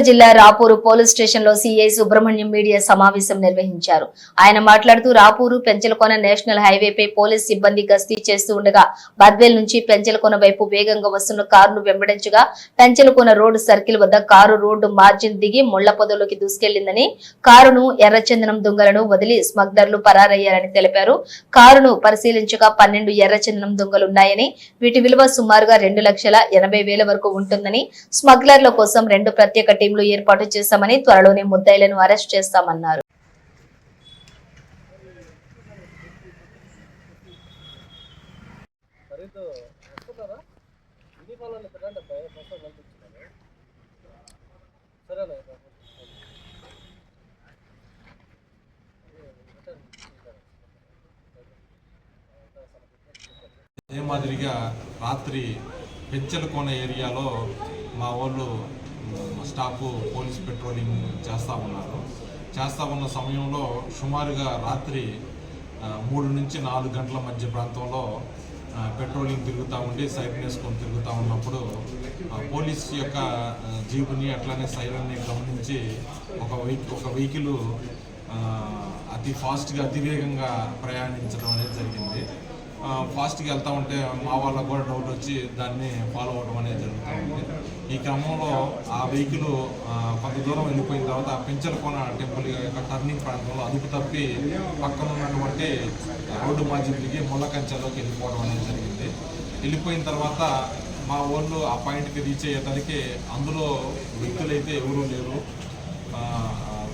గుంటూరు జిల్లా రాపూరు పోలీస్ స్టేషన్లో CI Subrahmanyam media సమావేశం నిర్వహించారు. ఆయన మాట్లాడుతూ రాపూరు పెంచలకొన నేషనల్ హైవేపై పోలీస్ సిబ్బంది గస్తీ చేస్తూ ఉండగా బద్వేల్ నుంచి పెంచలకొన వైపు వేగంగా వస్తున్న కారును వెంబడించగా పెంచలకొన రోడ్డు సర్కిల్ వద్ద కారు రోడ్డు మార్జిన్ దిగి ముళ్ళ పొదలోకి దూసుకెళ్ళిందని కారును ఎర్రచందనం దొంగలను వదిలి స్మగ్లర్లు పరారయ్యారని తెలిపారు. కారును పరిశీలించగా పన్నెండు ఎర్రచందనం దొంగలున్నాయని వీటి విలువ సుమారుగా రెండు లక్షల ఎనభై వేల వరకు ఉంటుందని స్మగ్లర్ల కోసం రెండు ప్రత్యేక టీంలు ఏర్పాటు చేశామని త్వరలోనే ముద్దాయిలను అరెస్ట్ చేస్తామన్నారు. అదే మాదిరిగా రాత్రి పెంచలకోన ఏరియాలో మా వాళ్ళు స్టాఫ్ పోలీస్ పెట్రోలింగ్ చేస్తూ ఉన్నారు. చేస్తూ ఉన్న సమయంలో సుమారుగా రాత్రి మూడు నుంచి నాలుగు గంటల మధ్య ప్రాంతంలో పెట్రోలింగ్ తిరుగుతూ ఉండి సైరన్ వేసుకొని తిరుగుతూ ఉన్నప్పుడు పోలీస్ యొక్క జీపుని అట్లానే సైరన్ని గమనించి ఒక వెహికల్ ఒక వెహికల్ అతి ఫాస్ట్గా అతివేగంగా ప్రయాణించడం అనేది జరిగింది. ఫాస్ట్గా వెళ్తూ ఉంటే మా వాళ్ళకు కూడా డౌట్ వచ్చి దాన్ని ఫాలో అవ్వడం అనేది జరుగుతూ ఉంది. ఈ క్రమంలో ఆ వెహికల్ కొంత దూరం వెళ్ళిపోయిన తర్వాత ఆ పెంచలకోన టెంపుల్ యొక్క టర్నింగ్ ప్రాంతంలో అదుపు తప్పి పక్కన ఉన్నటువంటి రోడ్డు మధ్యకి ముళ్ళ కంచెలోకి వెళ్ళిపోవడం అనేది జరిగింది. వెళ్ళిపోయిన తర్వాత మా వాళ్ళు ఆ పాయింట్కి రీచ్ అయ్యేసరికి అందులో వ్యక్తులైతే ఎవరూ లేరు.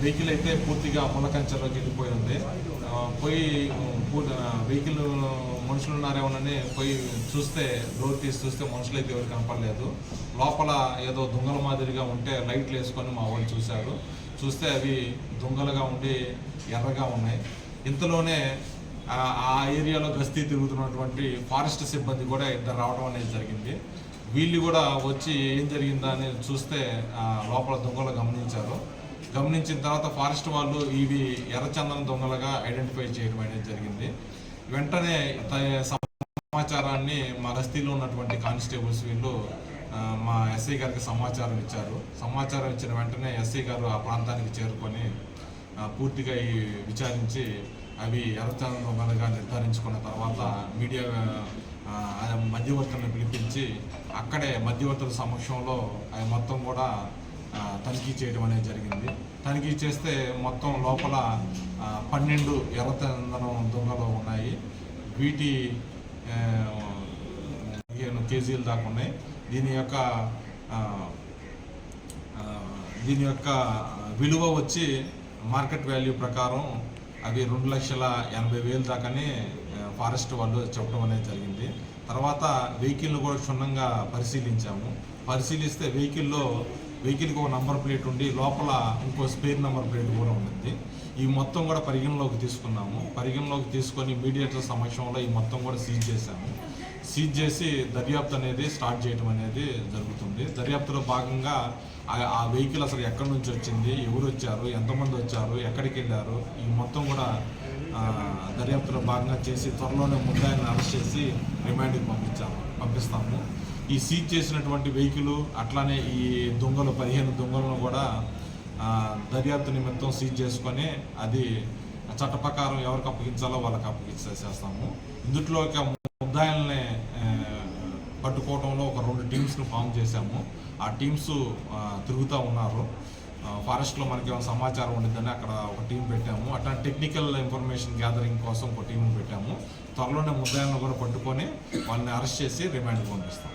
వెహికల్ అయితే పూర్తిగా ములకంచెలోకి వెళ్ళిపోయి ఉంది. పోయి వెహికల్ మనుషులు ఉన్నారేమోనని పోయి చూస్తే డోర్ తీసి చూస్తే మనుషులు అయితే ఎవరు కనపడలేదు. లోపల ఏదో దొంగల మాదిరిగా ఉంటే లైట్లు వేసుకొని మా వాళ్ళు చూశారు. చూస్తే అవి దొంగలుగా ఉండి ఎర్రగా ఉన్నాయి. ఇంతలోనే ఆ ఏరియాలో గస్తీ తిరుగుతున్నటువంటి ఫారెస్ట్ సిబ్బంది కూడా ఇద్దరు రావడం అనేది జరిగింది. వీళ్ళు కూడా వచ్చి ఏం జరిగిందా అని చూస్తే లోపల దొంగలు గమనించారు. గమనించిన తర్వాత ఫారెస్ట్ వాళ్ళు ఇవి ఎర్రచందనం దొంగలుగా ఐడెంటిఫై చేయడం అనేది జరిగింది. వెంటనే త- సమాచారాన్ని మా గస్తీలో ఉన్నటువంటి కానిస్టేబుల్స్ వీళ్ళు మా ఎస్ఐ గారికి సమాచారం ఇచ్చారు. సమాచారం ఇచ్చిన వెంటనే ఎస్ఐ గారు ఆ ప్రాంతానికి చేరుకొని పూర్తిగా ఈ విచారించి అవి ఎర్రచందనం దొంగలుగా నిర్ధారించుకున్న తర్వాత మీడియా మధ్యవర్తులను పిలిపించి అక్కడే మధ్యవర్తుల సమక్షంలో అవి మొత్తం కూడా తనిఖీ చేయడం అనేది జరిగింది. తనిఖీ చేస్తే మొత్తం లోపల పన్నెండు ఎర్రచందనం దొంగలు ఉన్నాయి. వీటి పదిహేను కేజీలు దాకా ఉన్నాయి. దీని యొక్క దీని యొక్క విలువ వచ్చి మార్కెట్ వాల్యూ ప్రకారం అవి రెండు లక్షల ఎనభై వేలు దాకానే ఫారెస్ట్ వాళ్ళు చెప్పడం అనేది జరిగింది. తర్వాత వెహికల్ను కూడా క్షుణ్ణంగా పరిశీలించాము. పరిశీలిస్తే వెహికల్లో వెహికల్కి ఒక నంబర్ ప్లేట్ ఉండి లోపల ఇంకో స్పేర్ నంబర్ ప్లేట్ కూడా ఉంటుంది. ఈ మొత్తం కూడా పరిగణలోకి తీసుకున్నాము. పరిగణలోకి తీసుకొని మీడియేటర్ సమక్షంలో ఈ మొత్తం కూడా సీజ్ చేశాము. సీజ్ చేసి దర్యాప్తు అనేది స్టార్ట్ చేయడం అనేది జరుగుతుంది. దర్యాప్తులో భాగంగా ఆ- వెహికల్ అసలు ఎక్కడి నుంచి వచ్చింది? ఎవరు వచ్చారు? ఎంతమంది వచ్చారు? ఎక్కడికి వెళ్ళారు? ఈ మొత్తం కూడా దర్యాప్తులో భాగంగా చేసి త్వరలోనే ముద్దాయిని అరెస్ట్ చేసి రిమాండ్కి పంపించాము. పంపిస్తాము. ఈ సీజ్ చేసినటువంటి వెహికల్ అట్లానే ఈ దొంగలు పదిహేను దొంగలను కూడా దర్యాప్తు నిమిత్తం సీజ్ చేసుకొని అది చట్ట ప్రకారం ఎవరికి అప్పగించాలో వాళ్ళకి అప్పగించేసేస్తాము. ఇందులో ఒక ముద్దాయిల్ని పట్టుకోవడంలో ఒక రెండు టీమ్స్ను ఫామ్ చేశాము. ఆ టీమ్స్ తిరుగుతూ ఉన్నారు. ఫారెస్ట్లో మనకి ఏమైనా సమాచారం ఉండిద్దని అక్కడ ఒక టీం పెట్టాము. అట్లా టెక్నికల్ ఇన్ఫర్మేషన్ గ్యాదరింగ్ కోసం ఒక టీం పెట్టాము. త్వరలోనే ముద్దాయిలను కూడా పట్టుకొని వాళ్ళని అరెస్ట్ చేసి రిమాండ్కి పంపిస్తాం.